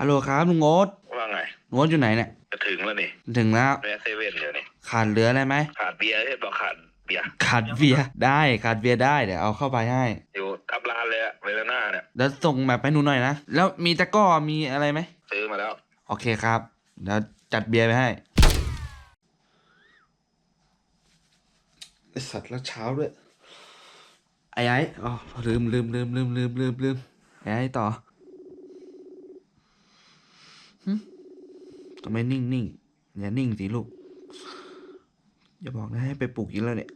ฮัลโหลครับลุงโอ๊ตว่าไงลุงโอ๊ตอยู่ไหนเนี่ยจะถึงแล้วนี่ถึงแล้วแวะเซเว่นเดี๋ยวนี้ขาดเหลืออะไรไหมขาดเบียร์ใช่บอกขาดเบียร์ขาดเบียร์ได้ขาดเบียร์ได้เดี๋ยวเอาเข้าไปให้อยู่ทับร้านเลยอะเวลาหน้าเนี่ยแล้วส่งแบบให้หนูหน่อยนะแล้วมีตะกร้อมีอะไรไหมซื้อมาแล้ว โอเคครับเดี๋ยวจัดเบียร์ไปให้ไอสัตว์แล้วเช้าด้วยไอ้ไอ้อ๋อลืมลืมลืมลืมลืมลืมลืมไอ้ไอ้ต่อหึ ทำไมนิ่งนิ่งอย่านิ่งสิลูก อย่าบอกนะให้ไปปลุกอีกแล้วเนี่ย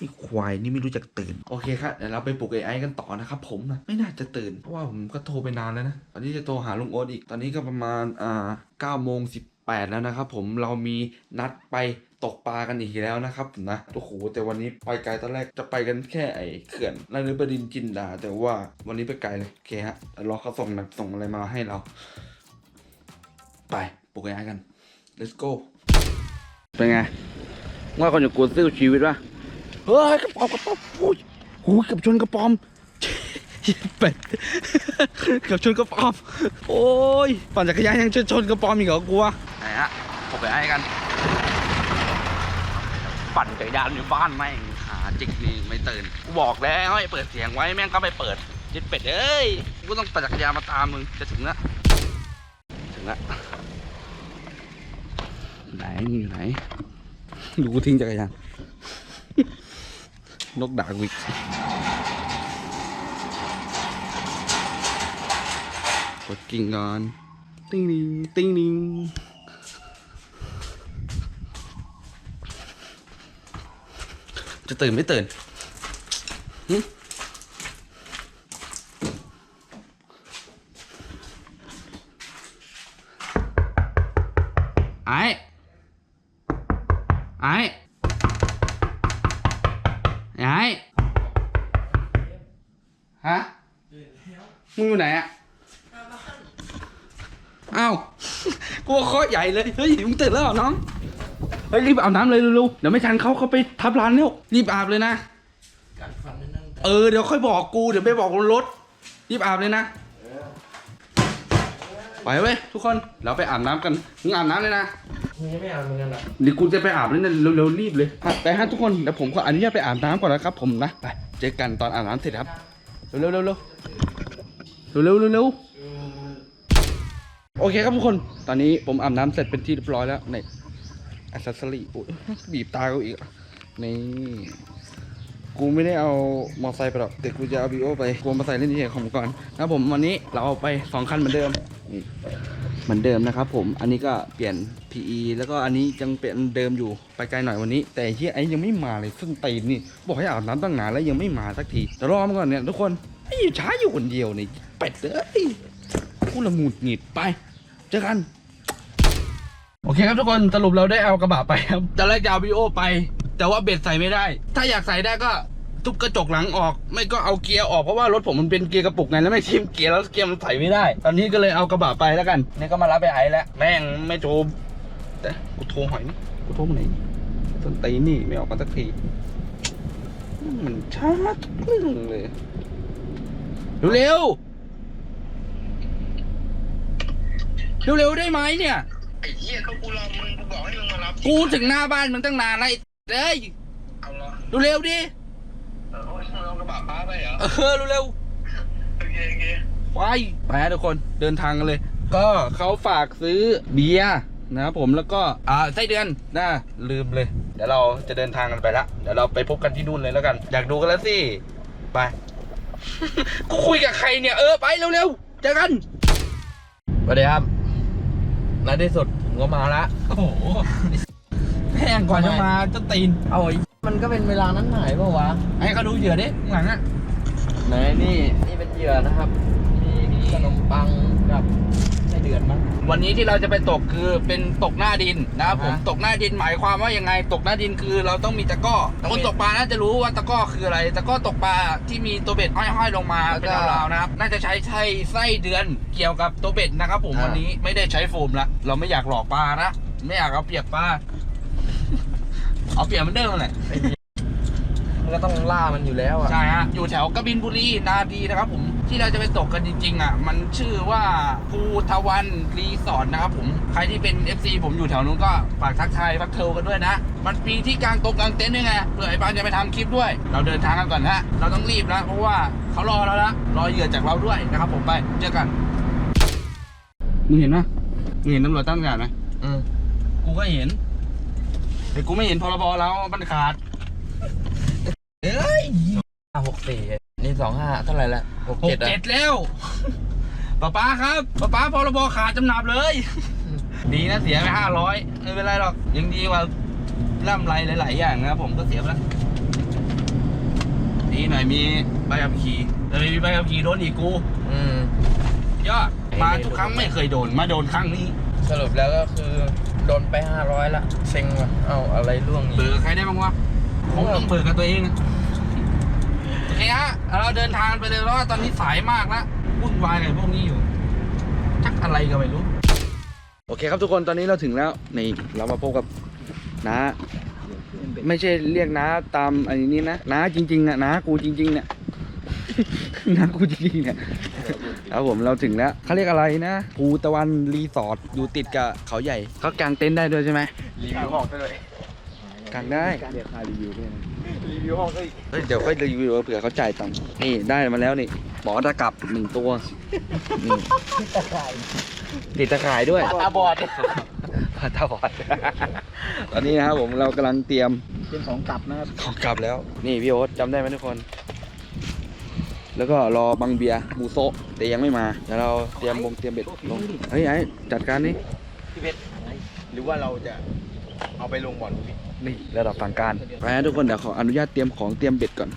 นี่ควายนี่ไม่รู้จักตื่น โอเคครับเดี๋ยวเราไปปลุกไอ้ไอ้กันต่อนะครับผมนะไม่น่าจะตื่น เพราะว่าผมก็โทรไปนานแล้วนะ ตอนนี้จะโทรหาลุงโอ๊ตอีก ตอนนี้ก็ประมาณอ่าเก้าโมงสิบแปดแล้วนะครับผมเรามีนัดไปตกปลากันอีกแล้วนะครับผมนะโอ้โหแต่วันนี้ไปไกลตอนแรกจะไปกันแค่ไอ้เขื่อนนฤบดินทร์จินดา แต่ว่าวันนี้ไปไกลเลยโอเคฮะเดี๋ยวรอเขาส่งหนักส่งอะไรมาให้เรา ไปปลุกไอ้ไอ้กัน let's go เป็นไงว่าคนจะกลัวสู้ชีวิตวะเฮ้ยกระป๋อมกระป๋อมโอ้ยโอ้ยเกับชนกระป๋อมเป็ดเกับชนกระป๋อมโอ้ยปั่นจักรยานยังชนชนกระป๋อมอีกเหรอกลัวไหนฮะพบไปให้กัน ปั่นจักรยานอยู่บ้านแม่งขาจิกนี่ไม่ตื่นกูบอกแล้วให้เปิดเสียงไว้แม่งก็ไม่เปิดจิตเป็ดเอ้ยกูต้องปั่นจักรยานมาตามมึงจะถึงละถึงละ ไหนมึงอยู่ไหนดูกูทิ้งจักรยานนกด่ากูอีกกดกิ่งก่อนติ้งนิงติ้งนิงจะตื่นไม่ตื่น เคาะใหญ่เลย เฮ้ยมึงตื่นแล้วเหรอน้อง เฮ้ยรีบอาบน้ำเลยเร็วๆเดี๋ยวไม่ทันเขาเขาไปทับร้านแล้วรีบอาบเลยนะเออเดี๋ยวค่อยบอกกูเดี๋ยวไปบอกรถรีบอาบเลยนะ ไปเว้ยทุกคนเราไปอาบน้ำกันมึงอาบน้ำเลยนะ มึงยังไม่เอาเหมือนกันเหรอเดี๋ยวกูจะไปอาบแล้วเนี่ยเร็วๆรีบเลยไปฮะทุกคนเดี๋ยวผมขออนุญาตไปอาบน้ำก่อนนะครับผมนะ ไปเจอกันตอนอาบน้ำเสร็จครับ เร็วๆเร็วๆเร็วๆเร็วๆเร็วๆ โอเคครับทุกคน ตอนนี้ผมอาบน้ำเสร็จเป็นที่เรียบร้อยแล้วในอัซเซอรี่โอ้ยบีบตากูอีก นี่ กูไม่ได้เอามอไซค์ไปหรอกแต่กูจะเอาบีโอไปกูมาใส่เล่นที่ของผมก่อนนะผมวันนี้เราเอาไปสองคันเหมือนเดิม นี่ เหมือนเดิมนะครับผม อันนี้ก็เปลี่ยน PE แล้วก็อันนี้ยังเป็นเดิมอยู่ ไปไกลหน่อยวันนี้ แต่เฮียไอ้ยังไม่มาเลยซึ่งตีนนี่ บอกให้อาบน้ำตั้งนานแล้วยังไม่มาสักทีเดี๋ยวรอมาก่อนเนี่ยทุกคนไอ้อยู่ช้าอยู่คนเดียวนี่เป็ดเอ้ยกูละหมุดหงิดไป เจอกัน โอเคครับทุกคนสรุปเราได้เอากระบะไปครับตอนแรกจะเอาวีโอไป แต่ว่าเบ็ดใส่ไม่ได้ ถ้าอยากใส่ได้ก็ทุบกระจกหลังออก ไม่ก็เอาเกียร์ออกเพราะว่ารถผมมันเป็นเกียร์กระปุกไงแล้วไม่ทิมเกียร์แล้วเกียร์มันใส่ไม่ได้ ตอนนี้ก็เลยเอากระบะไปแล้วกันนี่ก็มารับไปไอ้แล้วแม่งไม่โทรแต่กูโทรหอยนี่กูโทรมาไหนต้นตีนนี่ไม่ออกมาสักทีมันช้าทุกเรื่องเลยเร็วๆ เร็วๆได้ไหมเนี่ย ไอ้เหี้ยก็กูรอมึงกูบอกให้มึงมารับกูถึงหน้าบ้านมึงตั้งนานแล้วไอ้เอ้ยเอาเหรอเร็วๆดิ เออโอ้ยมึงเอากระบะป้าไปเหรอเออเร็วโอเคโอเคๆไปไปฮะทุกคนเดินทางกันเลย ก็เขาฝากซื้อเบียร์นะครับผมแล้วก็อ่าไส้เดือนนะลืมเลย เดี๋ยวเราจะเดินทางกันไปละเดี๋ยวเราไปพบกันที่นู่นเลยแล้วกัน อยากดูกันแล้วสิไป กูคุยกับใครเนี่ยเออไปเร็วๆเจอกันสวัสดีครับ ในที่สุดผมก็มาละโอ้โหแม่งก่อนจะมาจะตีนเอาไอ้มันก็เป็นเวลานั้นหมายเปล่าวะให้เขาดูเหยื่อดิข้างหลังอะไหนนี่นี่เป็นเหยื่อนะครับ มีขนมปังกับไส้เดือนมั้งวันนี้ที่เราจะไปตกคือเป็นตกหน้าดินนะครับผมอ่าฮะตกหน้าดินหมายความว่ายังไง ตกหน้าดินคือเราต้องมีตะกร้อคนตกปลาน่าจะรู้ว่าตะกร้อคืออะไร ตะกร้อตกปลาที่มีตัวเบ็ดห้อยๆลงมาเป็นราวๆนะครับน่าจะใช้ไส้ไส้เดือนเกี่ยวกับตัวเบ็ดนะครับ ผมวันนี้ไม่ได้ใช้โฟมละเราไม่อยากหลอกปลานะไม่อยากเอาเปรียบปลาเอาเปรียบเหมันเดิมแหละ มันก็ต้องล่ามันอยู่แล้วอะใช่ฮะอยู่แถวกบินบุรีนาดีนะครับผมที่เราจะไปตกกันจริงๆอะมันชื่อว่าภูทวันรีสอร์ทนะครับผมใครที่เป็น FC ผมอยู่แถวนู้นก็ฝากทักทายทักเทลกันด้วยนะ มันปีที่กลางตกกลางเต็นท์ด้วยไงเผื่อไอ้ปานจะไปทำคลิปด้วย เราเดินทางกันก่อนฮะเราต้องรีบแล้วเพราะว่าเขารอเราแล้วรอเหยื่อจากเราด้วยนะครับผมไปเจอกันมึงเห็นไหมมึงเห็นตำรวจตั้งด่านไหมอืมกูก็เห็นแต่กูไม่เห็นพรบเรามันขาด ห้าหกสี่นี่ส องห้าเท่าไหร่ละหกหเจ็ดกอะเจ็ดแล้วป้าป้าครับป้าป้าพรบขาดจำหนับเลย ดีนะเสียไปห้าร้อยไม่เป็นไรหรอกยังดีกว่าล่ำไรหลาย ๆ อย่างนะครับผมก็เสียไปแล้วดีหน่อยมีใบขับขี่แต่ไม่มีใบขับขี่โดนอีกกู อืม ยอดมาทุกครั้งไม่เคยโดนมาโดนครั้งนี้สรุปแล้วก็คือโดนไปห้าร้อยละเซ็งว่ะเอ้าอะไรร่วงเบิอีกกกับใครได้บ้างวะคงต้องเบิกกับตัวเองนะ โอเคฮะเราเดินทางไปเลยเพราะว่าตอนนี้สายมากแล้ววุ่นวายกับพวกนี้อยู่ชักอะไรก็ไม่รู้ โอเคครับทุกคนตอนนี้เราถึงแล้วนี่เรามาพบกับน้าไม่ใช่เรียกน้าตามอันนี้นะน้าจริงๆนะน้ากูจริงๆเนี่ยน้ากูจริงๆเนี่ยครับผมเราถึงแล้วเขาเรียกอะไรนะภูตะวันรีสอร์ทอยู่ติดกับเขาใหญ่เขากางเต็นท์ได้ด้วยใช่ไหมรีวิวห้องด้วยกางได้เดี๋ยวค่ารีวิวด้วย รีวิวห้องก็อีกเฮ้ยเดี๋ยวค่อยรีวิวเผื่อเขาจ่ายตังค์นี่ได้มาแล้วนี่หมอตะกลับหนึ่งตัวนี่ติดตะข่ายด้วยตาบอดตาบอดตอนนี้นะครับผมเรากำลังเตรียมเป็นของกลับนะครับของกลับแล้ว นี่พี่โอ๊ตจำได้ไหมทุกคน แล้วก็รอบังเบียร์มูโซะแต่ยังไม่มาเดี๋ยวเราเตรียมบงเตรียมเบ็ดลงเฮ้ยไอ้จัดการนี่พี่เพชรหรือว่าเราจะเอาไปลงบ่อนพี่ นี่ระดับฝั่งการไปนะทุกคนเดี๋ยวขออนุญาตเตรียมของเตรียมเบ็ดก่อน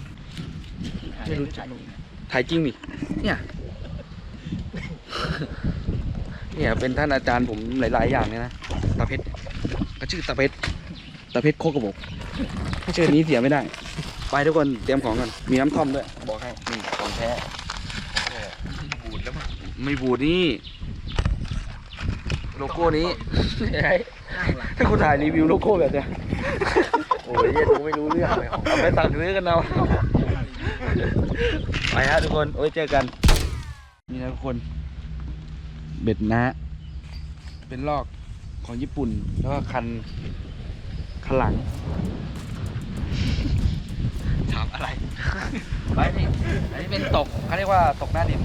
ไม่รู้จักถ่ายจริงนี่เนี่ย เนี่ยเป็นท่านอาจารย์ผมหลาย ๆ อย่างเนี่ยนะตาเพชรก็ชื่อตาเพชรตาเพชรโคกระบอกชื่อนี้เสียไม่ได้ ไปทุกคนเตรียมของกันมีน้ำท่อมด้วยบอกให้นี่ของแท้บูดแล้วมั้งไม่บูดนี่โลโก้นี้ถ้าคุณถ่ายรีวิวโลโก้แบบเนี้ย โอ้ยเหี้ยดูไม่รู้เรื่องเลยเอาไปสั่งซื้อกันเอาไปฮะทุกคนโอ้ยเจอกันนี่นะทุกคน เบ็ดนะ เป็นลอกของญี่ปุ่น แล้วก็คันคันหลัง ถามอะไรไปนี่อันนี้เป็นตกเขาเรียกว่าตกหน้าดิน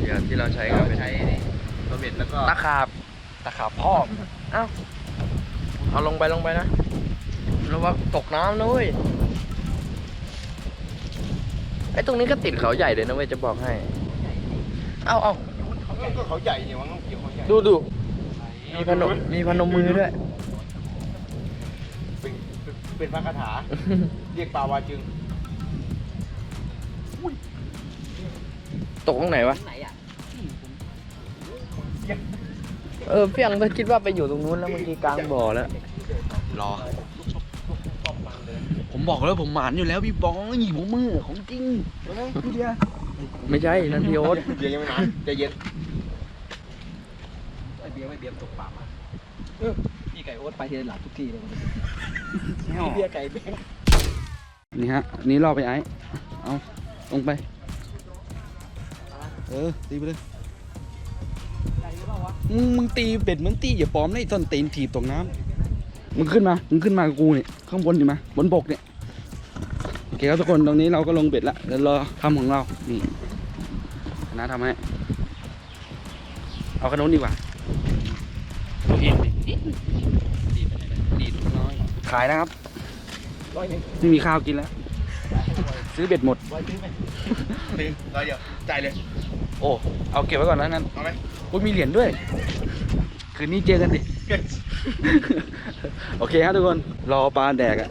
เดี๋ยวที่เราใช้ก็เป็นตัวเบ็ดแล้วก็ตะขาบตะขาบพ่อเอ้า เอาลงไปลงไปนะระวังตกน้ำนะเว้ยไอ้ตรงนี้ก็ติดเขาใหญ่เลยนะเว้ยจะบอกให้ เอาเอาก็เขาใหญ่เนี่ยมันต้องเกี่ยวเขาใหญ่ดูดูมีพนมมีพนมมือด้วย เป็นเป็นพระคาถา เรียกปลาวาจึง ตกตรงไหนวะ เออพี่อังก็คิดว่าไปอยู่ตรงนู้นแล้วเมื่อกี้กลางบ่อแล้ว รอ ผมบอกแล้วผมหมานอยู่แล้วพี่บอยหยิบมือของจริงพี่เดียไม่ใช่นั่นพี่โอ๊ตเดี๋ยวยังไม่นานใจเย็นพี่ไก่โอ๊ตไปทีหลังทุกทีเลยเบียไก่นี่ฮะนี่รอไปไอ้เอาลงไป เออตีไปเลย มึงมึงตีเป็ดเหมือนตีอย่าปลอมนะไอ้ต้นตีนถีบตกน้ำมึงขึ้นมา มึงขึ้นมากับกูเนี่ยข้างบนอยู่มาบนบกเนี่ยโอเคครับทุกคนตรงนี้เราก็ลงเบ็ดละเดี๋ยวรอทำของเรานี่นะทำให้เอาขนมดีกว่าตัวเองดิดีดไปไหนเลยดีดน้อยขายนะครับไม่มีข้าวกินแล้ว ซื้อเบ็ดหมดหนึ่งร้อยเดียวจ่ายเลย โอ้เอาเก็บไว้ก่อนแล้วงั้นเอาไหม โอ้ยมีเหรียญด้วย คืนนี้เจอกันดิ โอเคครับทุกคน รอปลาแดกอะ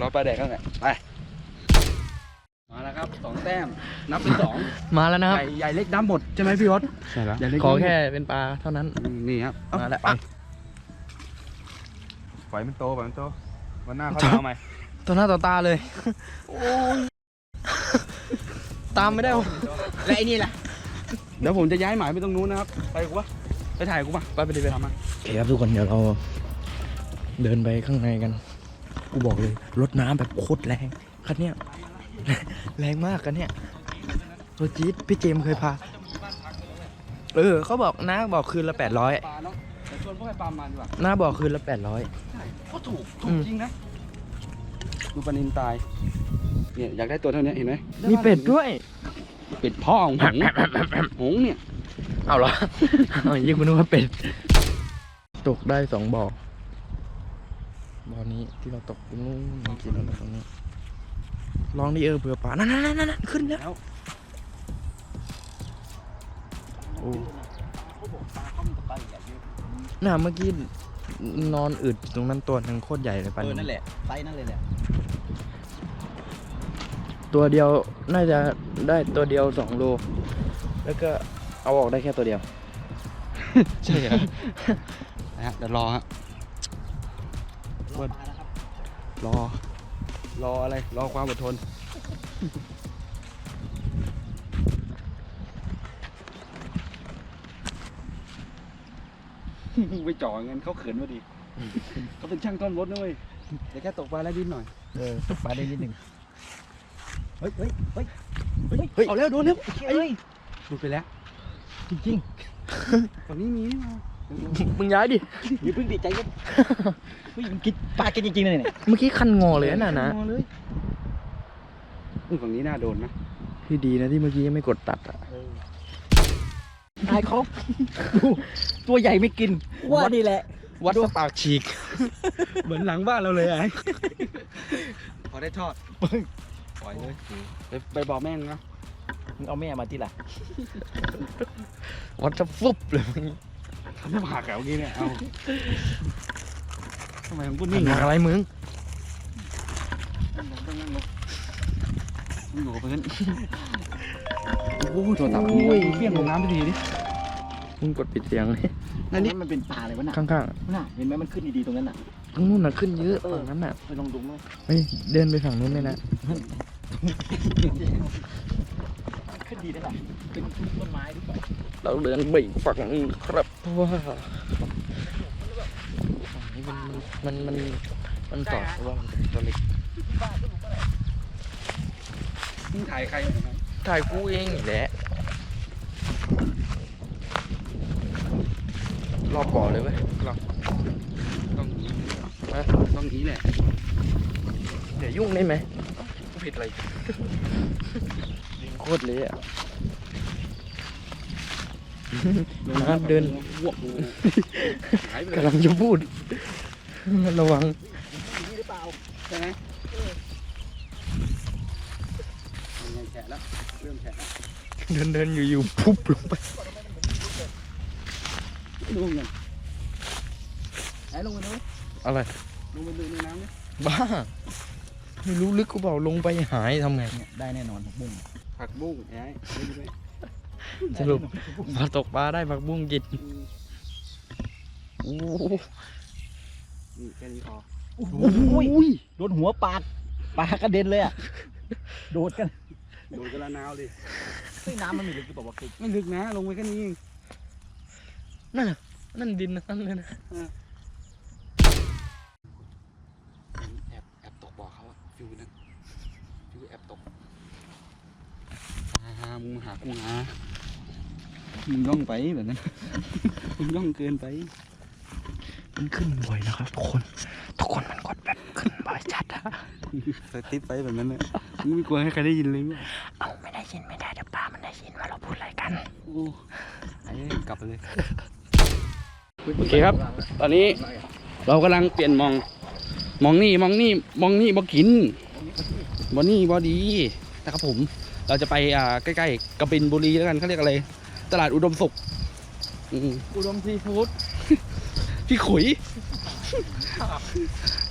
รอปลาแดกกันแหละไป มาแล้วครับสองแต้ม นับเป็นสองมาแล้วนะครับ ใหญ่ใหญ่เล็กน้ำหมดใช่ไหมพี่รถใช่แล้วใหญ่เล็กขอน้ำหมดแค่เป็นปลาเท่านั้น นี่ครับเอ้มาแล้วอะปล่อยมันโตปล่อยมันโต วันหน้าเขาจะเอาใหม่ตัวหน้าต่อตาเลย ตามไม่ได้วะและไอ้นี่ล่ะ เดี๋ยวผมจะย้ายหมายไปตรงนู้นนะครับ ไปกูปะไปถ่ายกูปะไปไปดิไปทำมาโอเคครับทุกคนเดี๋ยวเราเดินไปข้างในกัน กูบอกเลยรถน้ำแบบโคตรแรงคันเนี้ยแรงมากกันเนี่ยตัวจี๊ดพี่เจมส์เคยพา เออเขาบอกนะบอกคืนละแปดร้อยปลาเนาะแต่ชวนพวกไอ้ปลามาดีกว่าน้าบอกคืนละแปดร้อยก็ถูกถูอืกมจริงนะดูปลานินตายเนี่ยอยากได้ตัวเท่านี้เห็นไหมมีเป็ดด้วย เป็ดพ่อของหงส์หงส์เนี่ย เอาเหรอ เอายิ่งคุณนึกว่าเป็ด ตกได้สองบ่อ บ่อนี้ที่เราตกตรงนู้นเมื่อกี้เราตกตรงนี้ ลองดิเออเผื่อปลานั่นนั่นนั่นนั่นขึ้นแล้ว โอ้น่ะเมื่อกี้นอนอึดตรงนั้นตัวหนึงโคตรใหญ่เลยปลาเออนินั่นแหละไซส์นั่นเลยแหละ ตัวเดียวน่าจะได้ตัวเดียวสองโล แล้วก็เอาออกได้แค่ตัวเดียว ใช่เหรอนะฮะเดี๋ยวรอฮะรอ รออะไร รอความอดทน ไปจ่อเงินเขาเขินมาดิเขาเป็นช่างต้อมรถนะเว้ยแต่แค่ตกปลาแล้วดิ้นหน่อย เออ ตกปลาได้นิดหนึ่ง เฮ้ยเฮ้ยเฮ้ยเฮ้ยเอาแล้วโดนแล้วเฮ้ยหลุดไปแล้ว จริงฝั่งนี้มีนี่มาๆมึงย้ายดิอย่าเพิ่งดีใจกันเฮ้ยมันกินปลากินจริงๆเลยเนี่ยเมื่อกี้คันงอเลยนะน่ะนะงอเลยอุ้ยฝั่งนี้น่าโดนนะพี่ดีนะที่เมื่อกี้ยังไม่กดตัดอะอายเขาดูตัวใหญ่ไม่กิน ว่านี่แหละ วัดปากฉีก เหมือนหลังบ้านเราเลยไอ้พอได้ทอด ปล่อยเลยไปไปบอกแม่งนะมึงเอาแม่มาที่ละวัดจะฟุบเลยเมื่อกี้ทำให้ผักอะเมื่อกี้เนี่ยเอาทำไมมึงพูดนี่นิ่งอะไรมึงต้องนั่งลงมึงอยู่กับเพื่อนโอ้โหโทรศัพท์มึงเปี้ยงลงน้ำไปทีดิมึงกดปิดเสียงเลยนั่นนี่มันเป็นปลาอะไรวะน่ะข้างน่ะเห็นไหมมันขึ้นดีๆตรงนั้นน่ะๆตรงนู้นน่ะขึ้นเยอะฝั่งนั้นน่ะไปลองดูมั้ยเฮ้ยเดินไปฝั่งนู้นเลยนะ ขึ้นดีได้หรอเป็นต้นไม้หรือเปล่าเราเดินไปฝั่งนึงครับเพราะว่าฝั่งนี้มันมันมันมันต่อเพราะว่ามันเป็นตัวเล็กมึงถ่ายใครถ่ายกูเองแหละรอบบ่อเลยเว้ยรอบต้องนีนะต้องนี้แหละเดี๋ยวยุ่งได้ไหม ผิดอะไรลิงโคตรเละอะนะเดิน วกหายไปเลยกำลังจะพูด ระวังใช่ไหมยังไงแฉะแล้วเริ่มแฉะแล้วเดินเดินอยู่อยู่พุบลงไป ดูเงินไหนลงไปดูอะไร ลงไปดูในน้ำนี่บ้า ไม่รู้ลึกกูเปล่าลงไปหายทำไงได้แน่นอนผักบุ้งผักบุ้งไอ้ไม่ดูด้วยสรุปมาตกปลาได้ผักบุ้งกินอืมโอ้โหนี่แค่นี้พอโอ้ยโดนหัวปลาปลากระเด็นเลยอะโดดกันโดนกระนาวดิเฮ้ยน้ำมันมีหรือกี่บอกว่ากินไม่ลึกนะ ลงไปแค่นี้เองนั่นน่ะนั่นดินนั่นเลยนะ แอบแอบตกบ่อเขาอะฟิวนั่นฟิวแอบตกหา มึงหากูหามึงย่องไปแบบนั้น มึงย่องเกินไป มันขึ้นบ่อยนะครับทุกคน ทุกคนมันกดแบบขึ้นบ่อยจัดอะสติปไปแบบนั้นเลยมึงไม่กลัวให้ใครได้ยินเลยมั้ยเอาไม่ได้ยินไม่ได้เดี๋ยวปลามันได้ยินว่าเราพูดอะไรกัน โอ้ไอ้กลับไปเลย โอเคครับ ตอนนี้เรากำลังเปลี่ยนมอง มองนี่มองนี่มองนี่บ่กินบ่นี่บ่ดีนะครับผม เราจะไปอ่าใกล้ๆกระบินบุรีแล้วกันเขาเรียกอะไร ตลาดอุดมสุขอืมอุดมซีฟู้ดพี่ขุย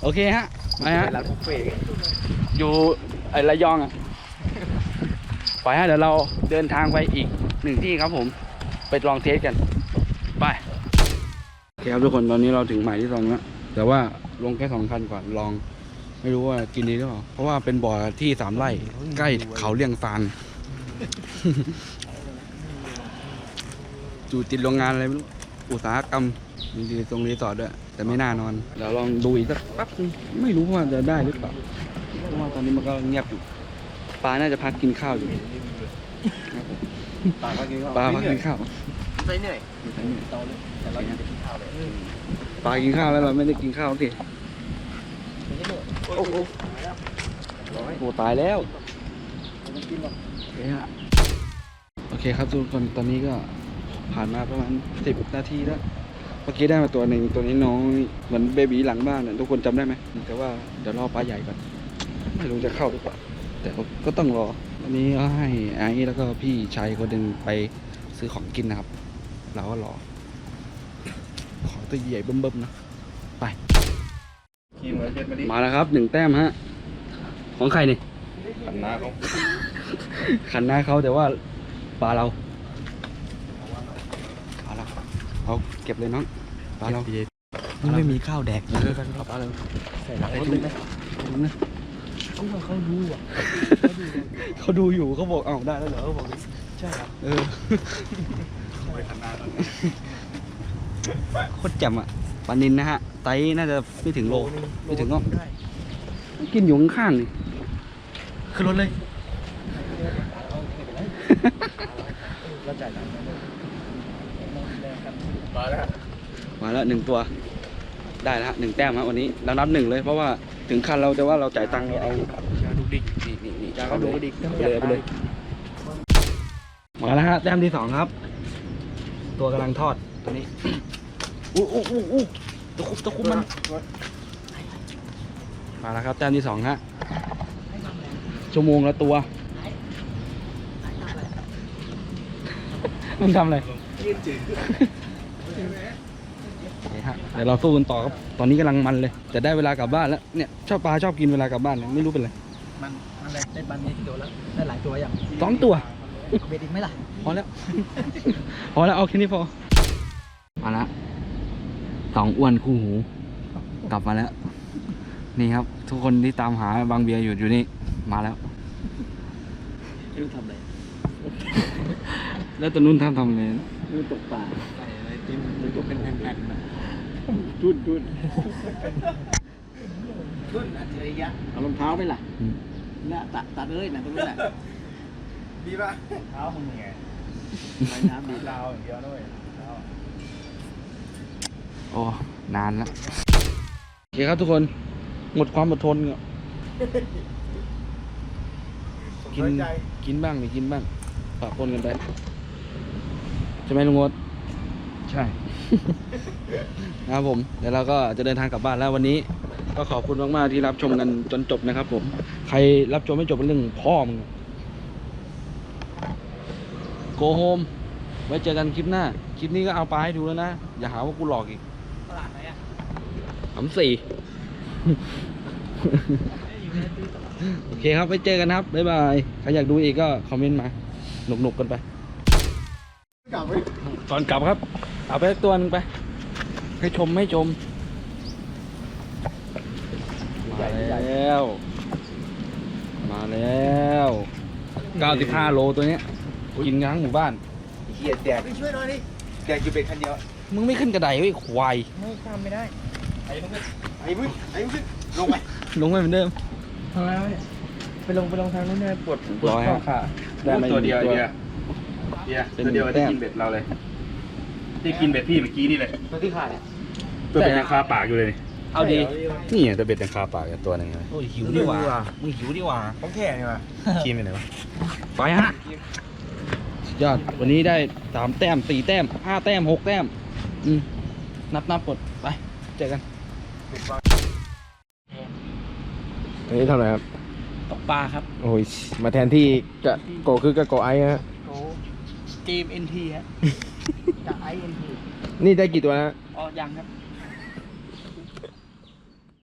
โอเคฮะไปฮะ ร้านบุฟเฟ่ต์อยู่ไอ้ระยองอะ ไปฮะเดี๋ยวเราเดินทางไปอีกหนึ่งที่ครับผม ไปลองเทสกัน ไปโอเคครับทุกคนตอนนี้เราถึงหมายที่สองแล้วแต่ว่าลงแค่สองคันก่อนลอง ไม่รู้ว่ากินดีหรือเปล่าเพราะว่าเป็นบ่อที่สามไร่ใกล้เขาเลี่ยงซานอยู่ติดโรงงานอะไรไม่รู้อุตสาหกรรมมีรีตรงรีสอร์ทด้วย แต่ไม่น่านอนเดี๋ยวลองดูอีกสักแป๊บนึงไม่รู้ว่าจะได้หรือเปล่าเพราะว่าตอนนี้มันก็เงียบอยู่ปลาน่าจะพักกินข้าวอยู่ปากก็กินปลาพักกินข้าวไปเหนื่อยโตเลยแต่เรายังจะกินข้าวเลยปลากินข้าวแล้วเราไม่ได้กินข้าวสิ โอ้โหโอ้ตายแล้วโอเคครับทุกคนตอนนี้ก็ผ่านมาประมาณสิบนาทีแล้วเมื่อกี้ได้มาตัวหนึ่งตัวนี้น้องเหมือนเบบีหลังบ้านน่ะทุกคนจำได้ไหมแต่ว่าเดี๋ยวรอปลาใหญ่ก่อนไม่รู้จะเข้าหรือเปล่าแต่ก็ต้องรอวันนี้ก็ให้ไอ้แล้วก็พี่ชายคนหนึ่งไปซื้อของกินนะครับ เราก็รอ ขอตัวใหญ่เบิ่มๆนะกินเห มือนเช็ดมาดิมาแล้วครับหนึ่งแต้มฮะ ของใครเนี่ยขันหน้าเขา ขันหน้าเขาแต่ว่าปลาเราปลาเราเอาเก็บเลยน้องปลาเรานี่ไม่มีข้าวแดกเออเอาปลาเราใส่หลังใส่รถถุเลงยนะถุงนะเขาบอกเขาดูอะเขาดูอยู่เขาบอกเอ้าได้แล้วเหรอเขาบอกใช่ครับเออไปขันหน้าก่อนโคตรแจ่มอะปลานินนะฮะ ไตน่าจะไม่ถึงโลไม่ถึงหรอกได้กินอยู่ข้างๆนี่ขึ้นรถเลยเราจ่ายตังค์นะมาแล้วมาแล้วหนึ่งตัว ได้แล้วฮะหนึ่งแต้มฮะวันนี้เรานับหนึ่งเลยเพราะว่าถึงคันเราจะว่าเราจ่ายตังค์เราเอายาดูดินี่นี่นี่ยาก็ดูดิเอาไปเลยเอาไปเลยมาแล้วฮะแต้มที่สองครับ ตัวกำลังทอดตัวนี้อู้อู้อู้อู้ ตะคุบตะคุบมัน มาแล้วครับแต้มที่สองฮะ ชั่วโมงละตัว มันทำอะไรยืนจืดนี่ฮะเดี๋ยวเราสู้กันต่อครับ ตอนนี้กำลังมันเลยจะได้เวลากลับบ้านแล้ว เนี่ยชอบปลาชอบกินเวลากลับบ้านเนี่ยไม่รู้เป็นไร มันมันเลยได้ปันนี้กี่ตัวแล้วได้หลายตัวยังสองตัว เอาเบ็ดอีกไหมล่ะ พอแล้ว พอแล้วเอาแค่นี้พอ มาละ สองอ้วนคู่หู กลับมาแล้ว นี่ครับ ทุกคนที่ตามหาบางเบียร์อยู่อยู่นี่ มาแล้วไม่รู้ทำอะไร แล้วตัวนู้นทำทำไงไม่รู้ตกปลาไอ้ติมมันก็เป็นแผ่นๆนะดุนดุนดุนอัจฉริยะเอารองเท้าไปล่ะอืมน่ะตัดตัดเลยนะตรงนี้แหละดีป่ะเท้ามึงไงไปน้ำดีลาวอย่างเดียวด้วยเท้า โอ้นานแล้วโอเคครับทุกคนหมดความอดทนก็กินใจกินบ้างไม่กินบ้างปะปนกันไปใช่ไหมลุงงดใช่ นะครับผม เดี๋ยวเราก็จะเดินทางกลับบ้านแล้ววันนี้ ก็ขอบคุณมากๆที่รับชมกันจนจบนะครับ ผม ใครรับชมไม่จบเป็นเรื่องของพ่อมึงโกโฮมไว้เจอกันคลิปหน้า คลิปนี้ก็เอาปลาให้ดูแล้วนะ อย่าหาว่ากูหลอกอีก ตลาดไหนอะ สามสี่โอเคครับไว้เจอกันครับ บ๊ายบาย ใครอยากดูอีกก็คอมเมนต์มา หนุกๆกันไป กลับไปตอนกลับครับ เอาไปสักตัวหนึงไป ให้ชมให้ชม มาแล้ว มาแล้ว 95 โลตัวเนี้ย กินกันทั้งหมู่บ้าน เฮียแดกช่วยหน่อยดิแดกอยู่เป็นคันเดียว มึงไม่ขึ้นกระไดเว้ยควาย ไม่ข้ามไม่ได้ ไอ้มึงไอ้มึงไอ้มึงลงไปลงไปเหมือนเดิมทำไมวะเนี่ยไปลงไปลงทางนู้นเนี่ยปวดปวดข้อขาได้มาอีกตัวเดียวเดียวเดียวเป็นตัวเดียวได้กินเบ็ดเราเลยได้กินเบ็ดพี่เมื่อกี้นี่เลยตัวที่ขาดเนี่ยตัวเบ็ดยังคาปากอยู่เลยนี่เอาดีนี่ไงตัวเบ็ดยังคาปากตัวหนึงเลยโอ้ยหิวดีว่ามึงหิวดีว่าของแท้นี่วะกินไปไหนวะไปฮะสุดยอดวันนี้ได้สามแต้มสี่แต้มห้าแต้มหกแต้มอืมนับนับกดไปเจอกัน อันนี้เท่าไหร่ครับ ตกปลาครับ โอ้ย มาแทนที่กะโกคือกับโกไอซ์ฮะ โอ้เกมเอ็นทีฮะกับไอเอ็นทีนี่ได้กี่ตัวนะอ๋อยังครับ